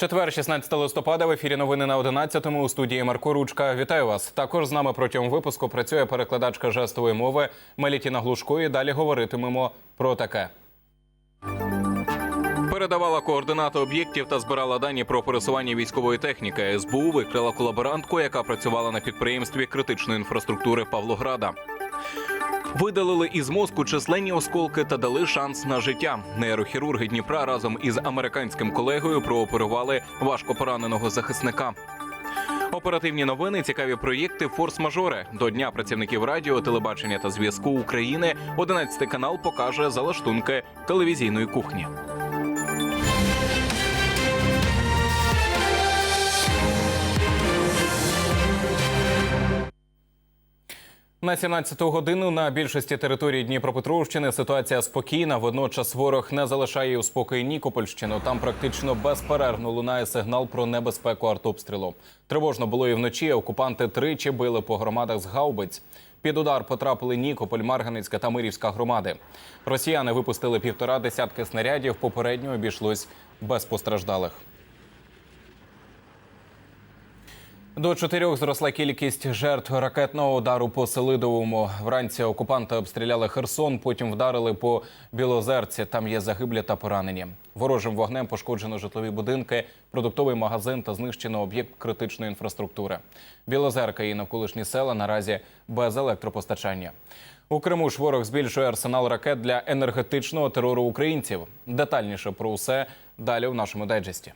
Четвер, 16 листопада, в ефірі новини на 11-му у студії Марко Ручка. Вітаю вас. Також з нами протягом випуску працює перекладачка жестової мови Мелітіна Глушко. І далі говоритимемо про таке. Передавала координати об'єктів та збирала дані про пересування військової техніки. СБУ викрила колаборантку, яка працювала на підприємстві критичної інфраструктури Павлограда. Видалили із мозку численні осколки та дали шанс на життя. Нейрохірурги Дніпра разом із американським колегою прооперували важко пораненого захисника. Оперативні новини, цікаві проєкти, форс-мажори. До дня працівників радіо, телебачення та зв'язку України 11 канал покаже залаштунки телевізійної кухні. На 17-ту годину на більшості території Дніпропетровщини ситуація спокійна. Водночас ворог не залишає у спокої Нікопольщину. Там практично безперервно лунає сигнал про небезпеку артобстрілу. Тривожно було і вночі. Окупанти тричі били по громадах з гаубиць. Під удар потрапили Нікополь, Марганецька та Мирівська громади. Росіяни випустили півтора десятки снарядів. Попередньо обійшлось без постраждалих. До чотирьох зросла кількість жертв ракетного удару по Селидовому. Вранці окупанти обстріляли Херсон, потім вдарили по Білозерці. Там є загиблі та поранені. Ворожим вогнем пошкоджено житлові будинки, продуктовий магазин та знищено об'єкт критичної інфраструктури. Білозерка і навколишні села наразі без електропостачання. У Криму ж ворог збільшує арсенал ракет для енергетичного терору українців. Детальніше про усе далі в нашому дайджесті.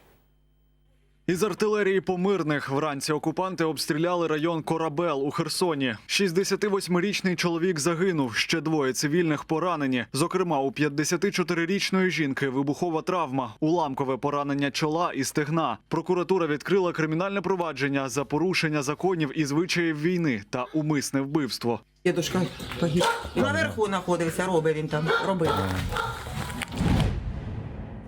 Із артилерії помирних вранці окупанти обстріляли район Корабел у Херсоні. 68-річний чоловік загинув, ще двоє цивільних поранені. Зокрема, у 54-річної жінки вибухова травма, уламкове поранення чола і стегна. Прокуратура відкрила кримінальне провадження за порушення законів і звичаїв війни та умисне вбивство. Дідушка погиб. Наверху знаходився, робив він там, робив.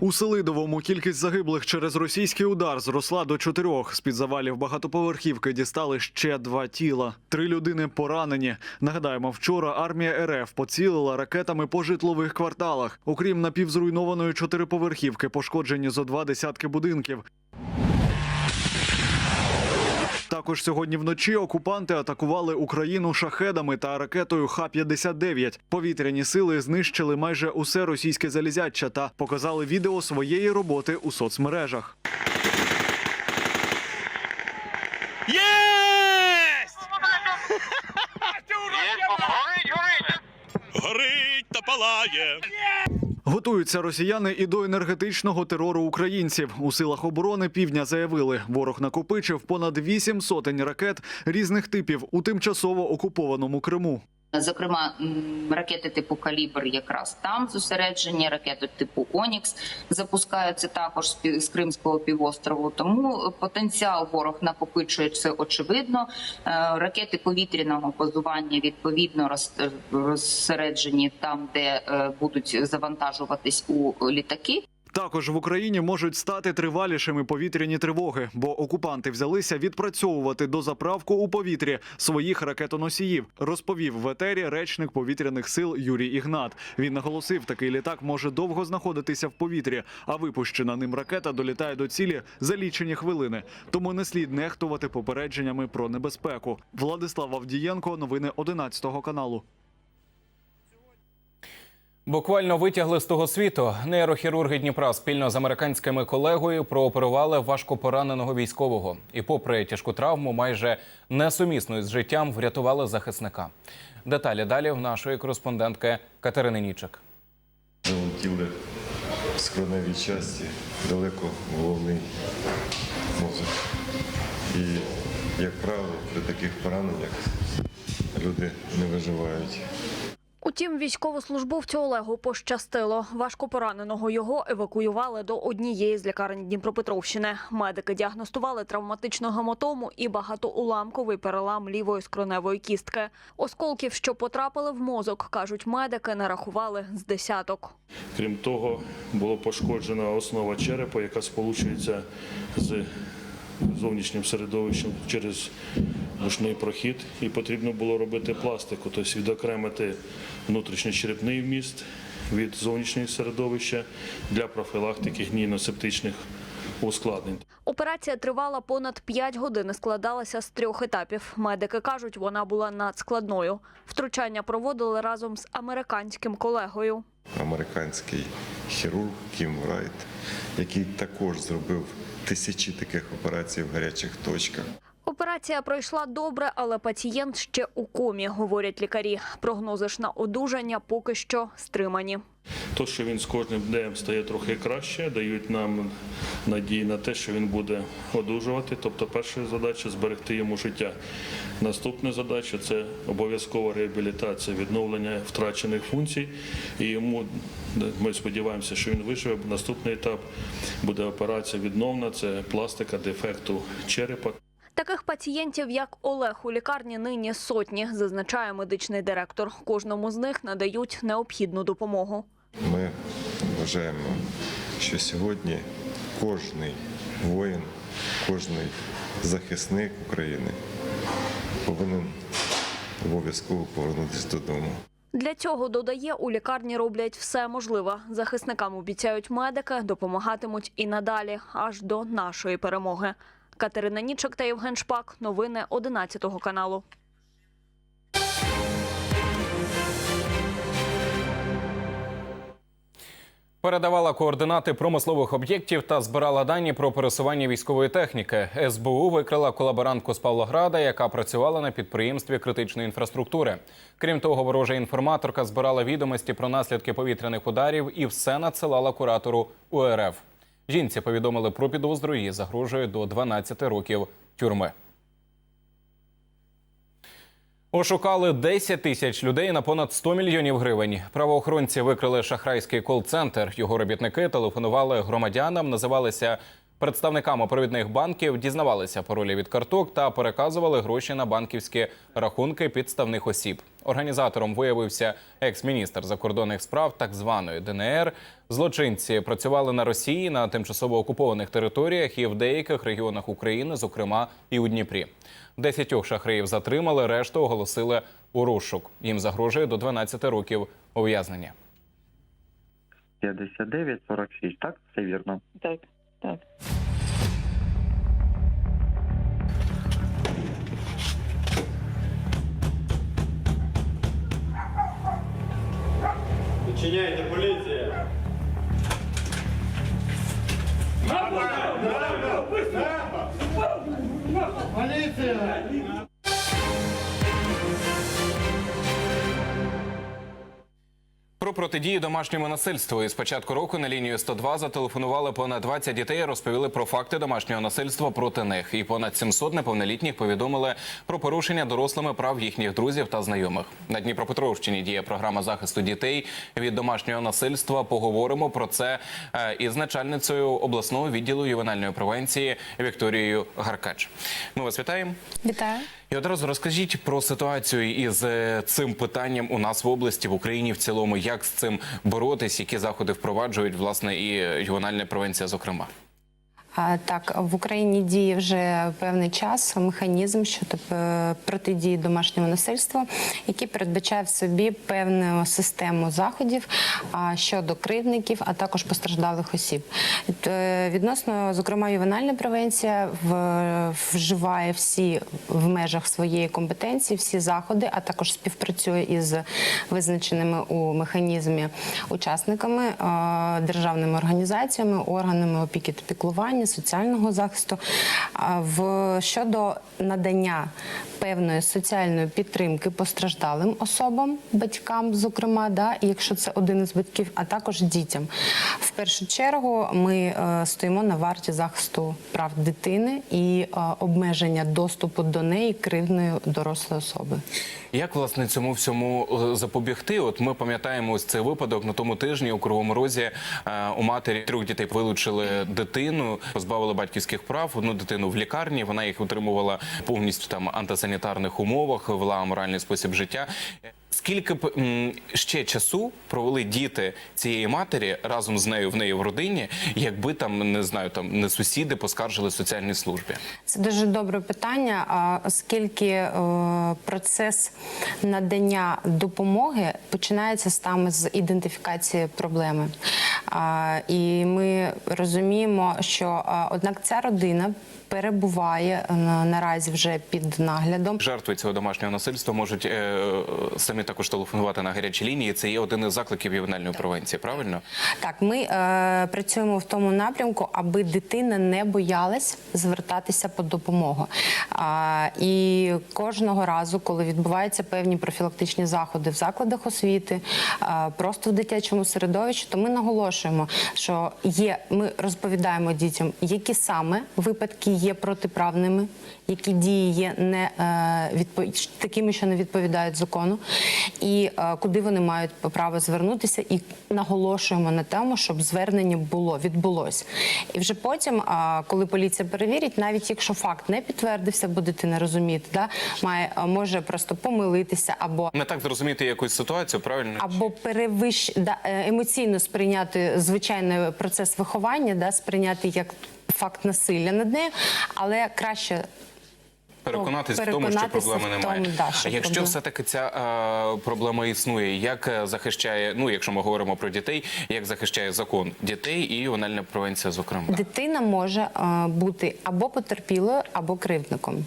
У Селидовому кількість загиблих через російський удар зросла до чотирьох. З під завалів багатоповерхівки дістали ще два тіла. Три людини поранені. Нагадаємо, вчора армія РФ поцілила ракетами по житлових кварталах. Окрім напівзруйнованої чотириповерхівки, пошкоджені зо два десятки будинків. Також сьогодні вночі окупанти атакували Україну шахедами та ракетою Х-59. Повітряні сили знищили майже усе російське залізяча та показали відео своєї роботи у соцмережах. Горить та палає. Готуються росіяни і до енергетичного терору українців. У силах оборони півдня заявили, ворог накопичив понад вісім сотень ракет різних типів у тимчасово окупованому Криму. Зокрема, ракети типу Калібр якраз там зосереджені, ракети типу Онікс запускаються також з Кримського півострову. Тому потенціал ворог накопичує це очевидно. Е, Ракети повітряного базування відповідно розсереджені там, де е, будуть завантажуватись у літаки. Також в Україні можуть стати тривалішими повітряні тривоги, бо окупанти взялися відпрацьовувати до заправку у повітрі своїх ракетоносіїв, розповів в етері речник повітряних сил Юрій Ігнат. Він наголосив, такий літак може довго знаходитися в повітрі, а випущена ним ракета долітає до цілі за лічені хвилини. Тому не слід нехтувати попередженнями про небезпеку. Владислав Авдієнко, новини 11 каналу. Буквально витягли з того світу. Нейрохірурги Дніпра спільно з американськими колегою прооперували важко пораненого військового. І, попри тяжку травму, майже несумісну з життям, врятували захисника. Деталі далі в нашої кореспондентки Катерини Нічик. Залетіли скроневі часті, далеко головний мозок. І, як правило, при таких пораненнях люди не виживають. Утім, військовослужбовцю Олегу пощастило. Важко пораненого його евакуювали до однієї з лікарень Дніпропетровщини. Медики діагностували травматичну гематому і багатоуламковий перелам лівої скроневої кістки. Осколків, що потрапили в мозок, кажуть медики, нарахували з десяток. Крім того, було пошкоджена основа черепа, яка сполучується з зовнішнім середовищем через душний прохід. І потрібно було робити пластику, тобто відокремити внутрішньочерепний вміст від зовнішнього середовища для профілактики гнійно-септичних ускладнень. Операція тривала понад 5 годин і складалася з трьох етапів. Медики кажуть, вона була надскладною. Втручання проводили разом з американським колегою. Американський хірург Кім Райт, який також зробив тисячі таких операцій в гарячих точках. Операція пройшла добре, але пацієнт ще у комі, говорять лікарі. Прогнози ж на одужання поки що стримані. То, що він з кожним днем стає трохи краще, дають нам надії на те, що він буде одужувати. Тобто, перша задача зберегти йому життя. Наступна задача це обов'язкова реабілітація, відновлення втрачених функцій. І йому ми сподіваємося, що він виживе. Наступний етап буде операція відновна, це пластика дефекту черепа. Таких пацієнтів, як Олег, у лікарні нині сотні, зазначає медичний директор. Кожному з них надають необхідну допомогу. Ми вважаємо, що сьогодні кожний воїн, кожний захисник України повинен обов'язково повернутися додому. Для цього додає, у лікарні роблять все можливе. Захисникам обіцяють медики, допомагатимуть і надалі, аж до нашої перемоги. Катерина Нічок та Євген Шпак. Новини 11 каналу. Передавала координати промислових об'єктів та збирала дані про пересування військової техніки. СБУ викрила колаборантку з Павлограда, яка працювала на підприємстві критичної інфраструктури. Крім того, ворожа інформаторка збирала відомості про наслідки повітряних ударів і все надсилала куратору УРФ. Жінці повідомили про підозру. і загрожує до 12 років тюрми. Ошукали 10 тисяч людей на понад 100 мільйонів гривень. Правоохоронці викрили шахрайський кол-центр. Його робітники телефонували громадянам, називалися представниками провідних банків, дізнавалися паролі від карток та переказували гроші на банківські рахунки підставних осіб. Організатором виявився екс-міністр закордонних справ так званої ДНР. Злочинці працювали на Росії на тимчасово окупованих територіях і в деяких регіонах України, зокрема і у Дніпрі. Десятьох шахраїв затримали, решту оголосили у розшук. Їм загрожує до 12 років ув'язнення. 59-46, так? Все вірно. Так, так. Відчиняйте поліція! Поліція! Про протидію домашньому насильству із початку року на лінію 102 зателефонували понад 20 дітей. Розповіли про факти домашнього насильства проти них. І понад 700 неповнолітніх повідомили про порушення дорослими прав їхніх друзів та знайомих. На Дніпропетровщині діє програма захисту дітей від домашнього насильства. Поговоримо про це е, із начальницею обласного відділу ювенальної превенції Вікторією Гаркач. Ми вас вітаємо. Вітаю. І одразу розкажіть про ситуацію із е, цим питанням у нас в області, в Україні в цілому, як з цим боротись, які заходи впроваджують власне і регіональна превенція, зокрема. Так, в Україні діє вже певний час механізм щодо е, протидії домашнього насильства, який передбачає в собі певну систему заходів щодо кривдників, а також постраждалих осіб. Е, Відносно, зокрема, ювенальна превенція вживає всі в межах своєї компетенції, всі заходи, а також співпрацює із визначеними у механізмі учасниками, державними організаціями, органами опіки та піклування, соціального захисту в щодо надання певної соціальної підтримки постраждалим особам, батькам, зокрема, да, якщо це один із батьків, а також дітям. В першу чергу ми е, стоїмо на варті захисту прав дитини і е, обмеження доступу до неї кривдної дорослої особи. Як власне цьому всьому е, запобігти? От ми пам'ятаємо ось цей випадок на тому тижні у Кривому Розі у матері трьох дітей вилучили дитину, позбавили батьківських прав. Одну дитину в лікарні. Вона їх утримувала повністю там антисанітарних умовах, вела моральний спосіб життя. Скільки б м, ще часу провели діти цієї матері разом з нею в неї в родині, якби там не знаю, там не сусіди поскаржили соціальній службі? Це дуже добре питання, а, оскільки е, процес надання допомоги починається саме з ідентифікації проблеми. А, І ми розуміємо, що а, однак ця родина перебуває е, наразі вже під наглядом. Жертви цього домашнього насильства можуть е, самі також телефонувати на гарячі лінії. Це є один із закликів ювенальної превенції. Правильно? Так, ми е, працюємо в тому напрямку, аби дитина не боялась звертатися по допомогу. А, і кожного разу, коли відбуваються певні профілактичні заходи в закладах освіти, а, просто в дитячому середовищі, то ми наголошуємо, що є. Ми розповідаємо дітям, які саме випадки є протиправними, які дії є не е, відпо- такими, що не відповідають закону, і е, куди вони мають право звернутися, і наголошуємо на тому, щоб звернення було відбулось. І вже потім, коли поліція перевірить, навіть якщо факт не підтвердився, бо дитина розуміти, да, має може просто помилитися або Не так зрозуміти якусь ситуацію, правильно? або перевищ да, е, емоційно сприйняти звичайний процес виховання, да, сприйняти як факт насилля над нею, але краще Переконатись в тому, що проблеми тому, немає. да, що а якщо проблем- все-таки ця е, проблема існує, як е, захищає, ну якщо ми говоримо про дітей, як захищає закон дітей і ювенальна превенція, зокрема? Дитина може е, бути або потерпілою, або кривдником.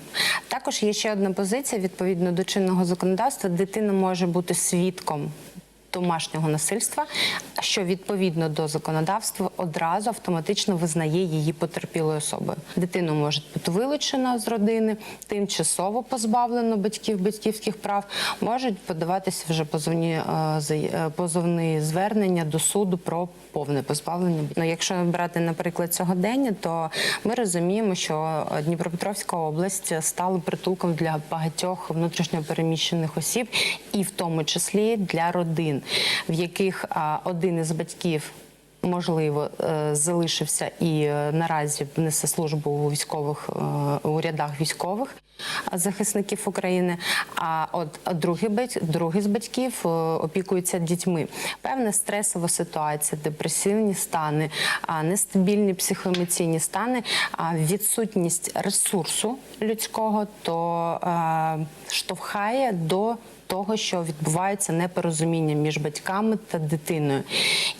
Також є ще одна позиція відповідно до чинного законодавства. Дитина може бути свідком. Домашнього насильства, що відповідно до законодавства одразу автоматично визнає її потерпілою особою. Дитину може бути вилучено з родини, тимчасово позбавлено батьків батьківських прав, можуть подаватися вже позовні е, е, позовні звернення до суду про повне позбавлення. Ну, якщо брати, наприклад, сьогодення, то ми розуміємо, що Дніпропетровська область стала притулком для багатьох внутрішньопереміщених осіб, і в тому числі для родин, в яких один із батьків. Можливо, е, залишився і е, наразі несе службу у військових е, у рядах військових захисників України. А от другий другий з батьків опікується дітьми. Певна стресова ситуація, депресивні стани, нестабільні психоемоційні стани, відсутність ресурсу людського, то штовхає до того, що відбувається непорозуміння між батьками та дитиною.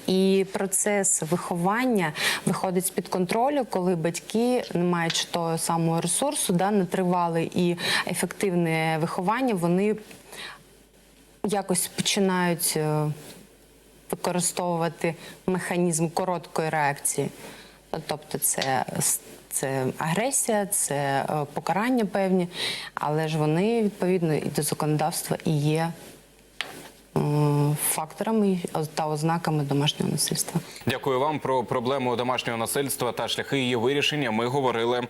І процес виховання виходить з-під контролю, коли батьки, не маючи того самого ресурсу, да, нетривале і ефективне виховання, вони якось починають е, використовувати механізм короткої реакції. Тобто це, це агресія, це е, покарання певні, але ж вони відповідно і до законодавства і є факторами та ознаками домашнього насильства. Дякую вам про проблему домашнього насильства та шляхи її вирішення. Ми говорили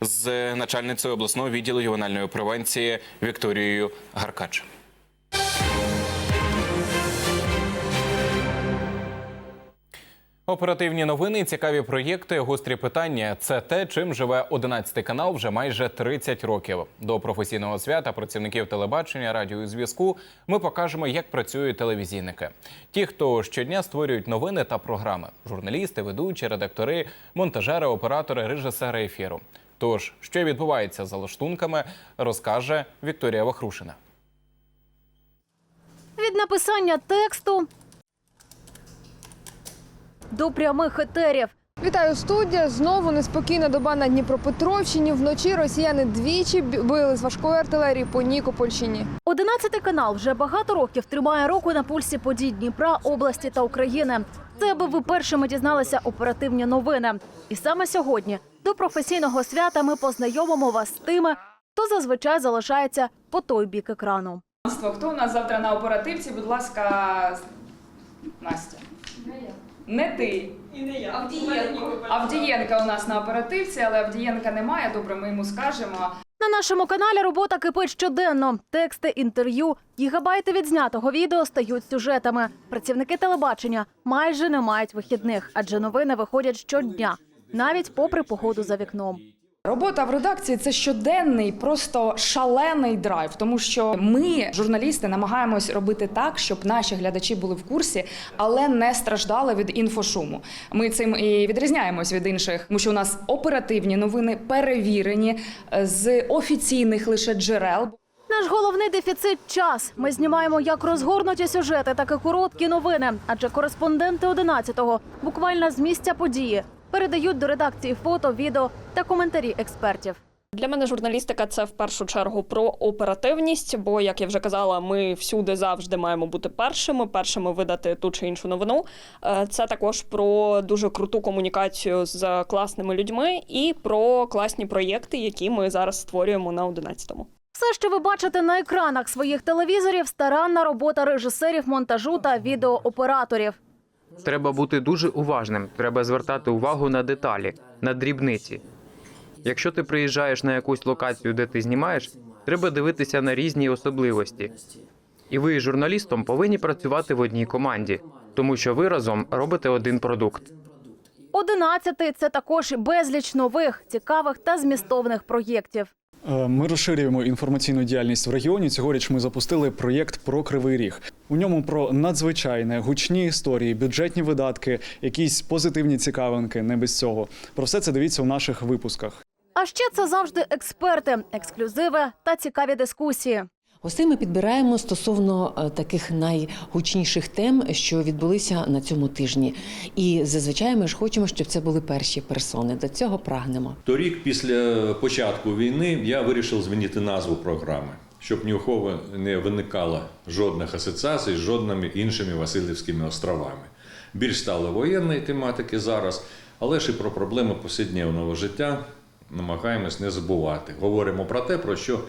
з начальницею обласного відділу ювенальної превенції Вікторією Гаркач. Оперативні новини, цікаві проєкти, гострі питання це те, чим живе 11 канал вже майже 30 років. До професійного свята працівників телебачення, радіо і зв'язку ми покажемо, як працюють телевізійники. Ті, хто щодня створюють новини та програми: журналісти, ведучі, редактори, монтажери, оператори, режисери ефіру. Тож, що відбувається за лаштунками, розкаже Вікторія Вахрушина. Від написання тексту до прямих етерів. Вітаю студія. Знову неспокійна доба на Дніпропетровщині. Вночі росіяни двічі били з важкої артилерії по Нікопольщині. 11 канал вже багато років тримає руку на пульсі подій Дніпра, області та України. Це аби ви першими дізналися оперативні новини. І саме сьогодні до професійного свята ми познайомимо вас з тими, хто зазвичай залишається по той бік екрану. Хто у нас завтра на оперативці? Будь ласка, Настя. Не ти. І не я. Авдієнко. Авдієнка у нас на оперативці, але Авдієнка немає. Добре, ми йому скажемо. На нашому каналі робота кипить щоденно. Тексти, інтерв'ю, гігабайти відзнятого відео стають сюжетами. Працівники телебачення майже не мають вихідних, адже новини виходять щодня, навіть попри погоду за вікном. Робота в редакції це щоденний, просто шалений драйв, тому що ми, журналісти, намагаємось робити так, щоб наші глядачі були в курсі, але не страждали від інфошуму. Ми цим і відрізняємось від інших, тому що у нас оперативні новини перевірені е, з офіційних лише джерел. Наш головний дефіцит час. Ми знімаємо як розгорнуті сюжети, так і короткі новини. Адже кореспонденти 11-го буквально з місця події передають до редакції фото, відео та коментарі експертів. Для мене журналістика це в першу чергу про оперативність. Бо, як я вже казала, ми всюди завжди маємо бути першими, першими видати ту чи іншу новину. Е, Це також про дуже круту комунікацію з класними людьми і про класні проєкти, які ми зараз створюємо на 11-му. Все, що ви бачите на екранах своїх телевізорів, старанна робота режисерів монтажу та відеооператорів. Треба бути дуже уважним. Треба звертати увагу на деталі, на дрібниці. Якщо ти приїжджаєш на якусь локацію, де ти знімаєш, треба дивитися на різні особливості. І ви, журналістом, повинні працювати в одній команді, тому що ви разом робите один продукт. Одинадцятий це також безліч нових, цікавих та змістовних проєктів. Е, Ми розширюємо інформаційну діяльність в регіоні. Цьогоріч ми запустили проєкт про Кривий Ріг. У ньому про надзвичайне, гучні історії, бюджетні видатки, якісь позитивні цікавинки. Не без цього. Про все це дивіться у наших випусках. А ще це завжди експерти, ексклюзиви та цікаві дискусії. Гостей ми підбираємо стосовно е, таких найгучніших тем, що відбулися на цьому тижні. І зазвичай ми ж хочемо, щоб це були перші персони. До цього прагнемо. Торік, після початку війни, я вирішив змінити назву програми, щоб ні у кого не виникало жодних асоціацій з жодними іншими Васильівськими островами. Більш стало воєнної тематики зараз, але ж і про проблеми повсякденного життя намагаємось не забувати. Говоримо про те, про що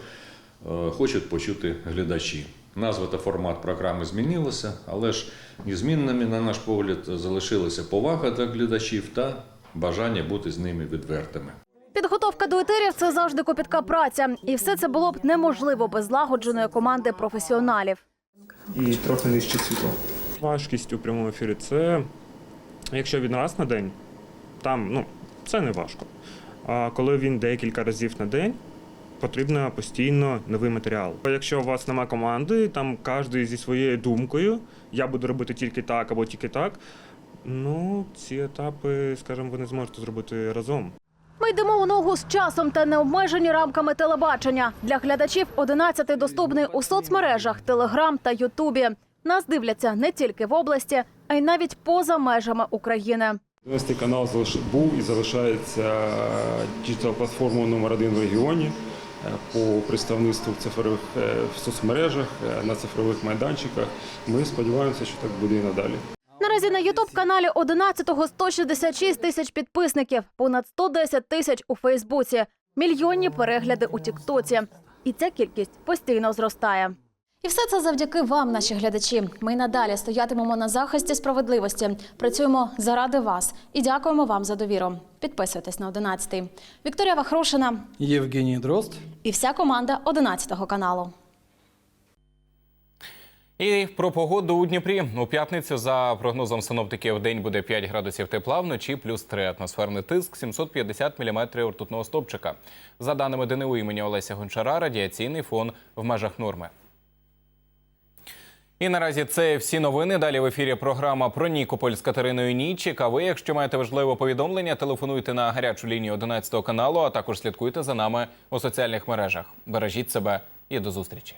хочуть почути глядачі. Назва та формат програми змінилися, але ж незмінними, на наш погляд, залишилася повага до глядачів та бажання бути з ними відвертими. Підготовка до етерів це завжди копітка праця, і все це було б неможливо без злагодженої команди професіоналів. І трохи нижче світло. Важкість у прямому ефірі це якщо він раз на день, там ну, це не важко. А коли він декілька разів на день, потрібно постійно новий матеріал. Якщо у вас нема команди, там кожен зі своєю думкою, я буду робити тільки так або тільки так. Ну, ці етапи, скажімо, ви не зможете зробити разом. Ми йдемо у ногу з часом та не обмежені рамками телебачення. Для глядачів 11 доступний у соцмережах, Телеграм та Ютубі. Нас дивляться не тільки в області, а й навіть поза межами України. 11 канал залиш- був і залишається діджитал-платформою номер один в регіоні по представництву в цифрових е, в соцмережах, е, на цифрових майданчиках. Ми сподіваємося, що так буде і надалі. Наразі на Ютуб каналі 11-го 166 тисяч підписників, понад 110 тисяч у Фейсбуці, мільйонні перегляди у Тіктоці. І ця кількість постійно зростає. І все це завдяки вам, наші глядачі. Ми й надалі стоятимемо на захисті справедливості. Працюємо заради вас і дякуємо вам за довіру. Підписуйтесь на 11-й. Вікторія Вахрушина Євгеній Дрозд. і вся команда 11 каналу. І про погоду у Дніпрі у п'ятницю за прогнозом синоптиків в день буде 5 градусів тепла, вночі плюс 3. Атмосферний тиск 750 міліметрів ртутного стовпчика. За даними ДНУ імені Олеся Гончара, радіаційний фон в межах норми. І наразі це всі новини. Далі в ефірі програма про Нікополь з Катериною Нічик. А ви, якщо маєте важливе повідомлення, телефонуйте на гарячу лінію 11 каналу, а також слідкуйте за нами у соціальних мережах. Бережіть себе і до зустрічі.